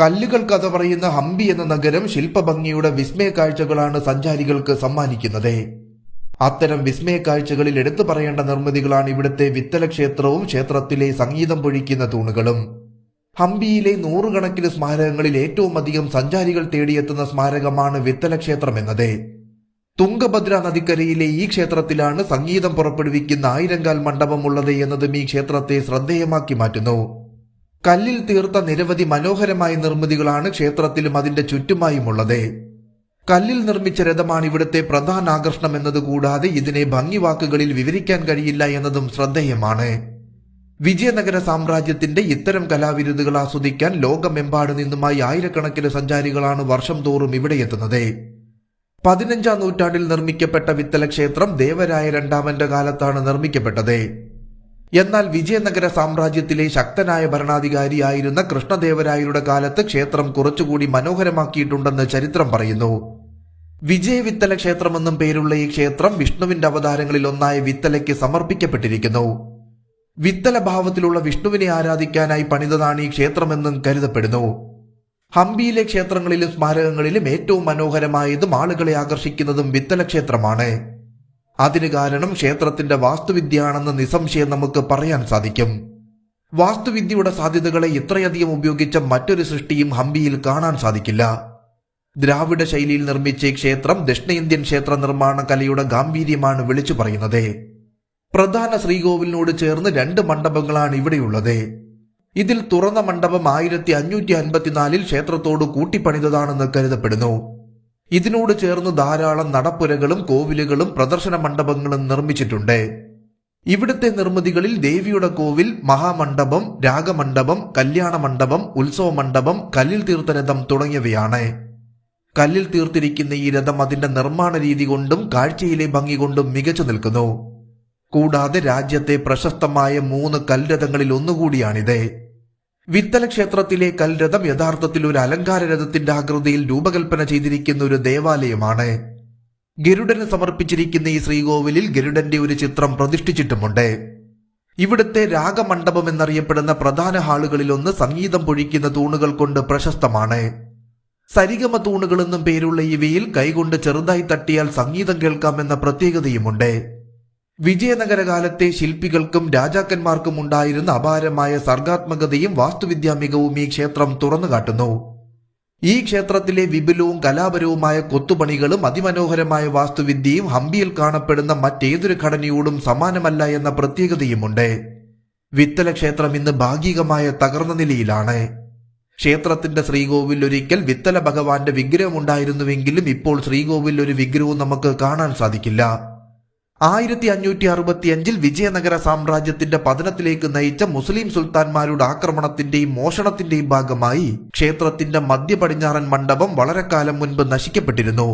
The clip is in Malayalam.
കല്ലുകൾ കഥ പറയുന്ന ഹംപി എന്ന നഗരം ശില്പഭംഗിയുടെ വിസ്മയ കാഴ്ചകളാണ് സഞ്ചാരികൾക്ക് സമ്മാനിക്കുന്നത്. അത്തരം വിസ്മയ കാഴ്ചകളിൽ എടുത്തു പറയേണ്ട നിർമ്മിതികളാണ് ഇവിടുത്തെ വിത്തല ക്ഷേത്രവും ക്ഷേത്രത്തിലെ സംഗീതം പൊഴിക്കുന്ന തൂണുകളും. ഹംപിയിലെ നൂറുകണക്കിന് സ്മാരകങ്ങളിൽ ഏറ്റവും അധികം സഞ്ചാരികൾ തേടിയെത്തുന്ന സ്മാരകമാണ് വിത്തല ക്ഷേത്രം എന്നത്. തുംഗഭദ്ര നദിക്കരയിലെ ഈ ക്ഷേത്രത്തിലാണ് സംഗീതം പുറപ്പെടുവിക്കുന്ന ആയിരങ്കാൽ മണ്ഡപമുള്ളത് എന്നതും ഈ ക്ഷേത്രത്തെ ശ്രദ്ധേയമാക്കി മാറ്റുന്നു. കല്ലിൽ തീർത്ത നിരവധി മനോഹരമായ നിർമ്മിതികളാണ് ക്ഷേത്രത്തിലും അതിന്റെ ചുറ്റുമായുമുള്ളത്. കല്ലിൽ നിർമ്മിച്ച രഥമാണ് ഇവിടുത്തെ പ്രധാന ആകർഷണം എന്നതുകൂടാതെ ഇതിനെ ഭംഗി വാക്കുകളിൽ വിവരിക്കാൻ കഴിയില്ല എന്നതും ശ്രദ്ധേയമാണ്. വിജയനഗര സാമ്രാജ്യത്തിന്റെ ഇത്തരം കലാവിരുതുകൾ ആസ്വദിക്കാൻ ലോകമെമ്പാട് നിന്നുമായി ആയിരക്കണക്കിന് സഞ്ചാരികളാണ് വർഷം തോറും ഇവിടെ എത്തുന്നത്. പതിനഞ്ചാം നൂറ്റാണ്ടിൽ നിർമ്മിക്കപ്പെട്ട വിത്തല ക്ഷേത്രം ദേവരായ രണ്ടാമന്റെ കാലത്താണ് നിർമ്മിക്കപ്പെട്ടത്. എന്നാൽ വിജയനഗര സാമ്രാജ്യത്തിലെ ശക്തനായ ഭരണാധികാരിയായിരുന്ന കൃഷ്ണദേവരായരുടെ കാലത്ത് ക്ഷേത്രം കുറച്ചുകൂടി മനോഹരമാക്കിയിട്ടുണ്ടെന്ന് ചരിത്രം പറയുന്നു. വിജയവിത്തല ക്ഷേത്രമെന്നും പേരുള്ള ഈ ക്ഷേത്രം വിഷ്ണുവിന്റെ അവതാരങ്ങളിൽ ഒന്നായ വിത്തലയ്ക്ക് സമർപ്പിക്കപ്പെട്ടിരിക്കുന്നു. വിത്തല ഭാവത്തിലുള്ള വിഷ്ണുവിനെ ആരാധിക്കാനായി പണിതതാണ് ഈ ക്ഷേത്രമെന്നും കരുതപ്പെടുന്നു. ഹംപിയിലെ ക്ഷേത്രങ്ങളിലും സ്മാരകങ്ങളിലും ഏറ്റവും മനോഹരമായതും ആളുകളെ ആകർഷിക്കുന്നതും വിത്തല ക്ഷേത്രമാണ്. അതിന് കാരണം ക്ഷേത്രത്തിന്റെ വാസ്തുവിദ്യയാണെന്ന് നിസ്സംശയം നമുക്ക് പറയാൻ സാധിക്കും. വാസ്തുവിദ്യയുടെ സാധ്യതകളെ ഇത്രയധികം ഉപയോഗിച്ച മറ്റൊരു സൃഷ്ടിയും ഹംപിയിൽ കാണാൻ സാധിക്കില്ല. ദ്രാവിഡ ശൈലിയിൽ നിർമ്മിച്ച ക്ഷേത്രം ദക്ഷിണേന്ത്യൻ ക്ഷേത്ര നിർമ്മാണ കലയുടെ ഗാംഭീര്യമാണ് വിളിച്ചു പറയുന്നത്. പ്രധാന ശ്രീകോവിലിനോട് ചേർന്ന് രണ്ട് മണ്ഡപങ്ങളാണ് ഇവിടെയുള്ളത്. ഇതിൽ തുറന്ന മണ്ഡപം ആയിരത്തി അഞ്ഞൂറ്റി അൻപത്തിനാലിൽ ക്ഷേത്രത്തോട് കൂട്ടിപ്പണിതതാണെന്ന് കരുതപ്പെടുന്നു. ഇതിനോട് ചേർന്ന് ധാരാളം നടപ്പുരകളും കോവിലുകളും പ്രദർശന മണ്ഡപങ്ങളും നിർമ്മിച്ചിട്ടുണ്ട്. ഇവിടുത്തെ നിർമ്മിതികളിൽ ദേവിയുടെ കോവിൽ മഹാമണ്ഡപം രാഗമണ്ഡപം കല്യാണ മണ്ഡപം ഉത്സവ മണ്ഡപം കല്ലിൽ തീർത്ത രഥം തുടങ്ങിയവയാണ്. കല്ലിൽ തീർത്തിരിക്കുന്ന ഈ രഥം അതിന്റെ നിർമ്മാണ രീതി കൊണ്ടും കാഴ്ചയിലെ ഭംഗി കൊണ്ടും മികച്ചു നിൽക്കുന്നു. കൂടാതെ രാജ്യത്തെ പ്രശസ്തമായ മൂന്ന് കൽരഥങ്ങളിൽ ഒന്നുകൂടിയാണിത്. വിത്തല ക്ഷേത്രത്തിലെ കൽരഥം യഥാർത്ഥത്തിൽ ഒരു അലങ്കാര രഥത്തിന്റെ ആകൃതിയിൽ രൂപകൽപ്പന ചെയ്തിരിക്കുന്ന ഒരു ദേവാലയമാണ്. ഗരുഡന് സമർപ്പിച്ചിരിക്കുന്ന ഈ ശ്രീകോവിലിൽ ഗരുഡന്റെ ഒരു ചിത്രം പ്രതിഷ്ഠിച്ചിട്ടുമുണ്ട്. ഇവിടുത്തെ രാഗമണ്ഡപം എന്നറിയപ്പെടുന്ന പ്രധാന ഹാളുകളിലൊന്ന് സംഗീതം പൊഴിക്കുന്ന തൂണുകൾ കൊണ്ട് പ്രശസ്തമാണ്. സരിഗമ തൂണുകളെന്നും പേരുള്ള ഇവയിൽ കൈകൊണ്ട് ചെറുതായി തട്ടിയാൽ സംഗീതം കേൾക്കാമെന്ന പ്രത്യേകതയുമുണ്ട്. വിജയനഗര കാലത്തെ ശില്പികൾക്കും രാജാക്കന്മാർക്കും ഉണ്ടായിരുന്ന അപാരമായ സർഗാത്മകതയും വാസ്തുവിദ്യാ മികവും ഈ ക്ഷേത്രം തുറന്നു കാട്ടുന്നു ഈ ക്ഷേത്രത്തിലെ വിപുലവും കലാപരവുമായ കൊത്തുപണികളും അതിമനോഹരമായ വാസ്തുവിദ്യയും ഹംപിയിൽ കാണപ്പെടുന്ന മറ്റേതൊരു ഘടനയോടും സമാനമല്ല എന്ന പ്രത്യേകതയുമുണ്ട്. വിത്തല ക്ഷേത്രം ഇന്ന് ഭാഗികമായ തകർന്ന നിലയിലാണ്. ക്ഷേത്രത്തിന്റെ ശ്രീകോവിൽ ഒരിക്കൽ വിത്തല ഭഗവാന്റെ വിഗ്രഹമുണ്ടായിരുന്നുവെങ്കിലും ഇപ്പോൾ ശ്രീകോവിൽ ഒരു വിഗ്രഹവും നമുക്ക് കാണാൻ സാധിക്കില്ല. ആയിരത്തി അഞ്ഞൂറ്റി അറുപത്തിയഞ്ചിൽ വിജയനഗര സാമ്രാജ്യത്തിന്റെ പതനത്തിലേക്ക് നയിച്ച മുസ്ലിം സുൽത്താൻമാരുടെ ആക്രമണത്തിന്റെയും മോഷണത്തിന്റെയും ഭാഗമായി ക്ഷേത്രത്തിന്റെ മധ്യപടിഞ്ഞാറൻ മണ്ഡപം വളരെ കാലം മുൻപ് നശിക്കപ്പെട്ടിരുന്നു.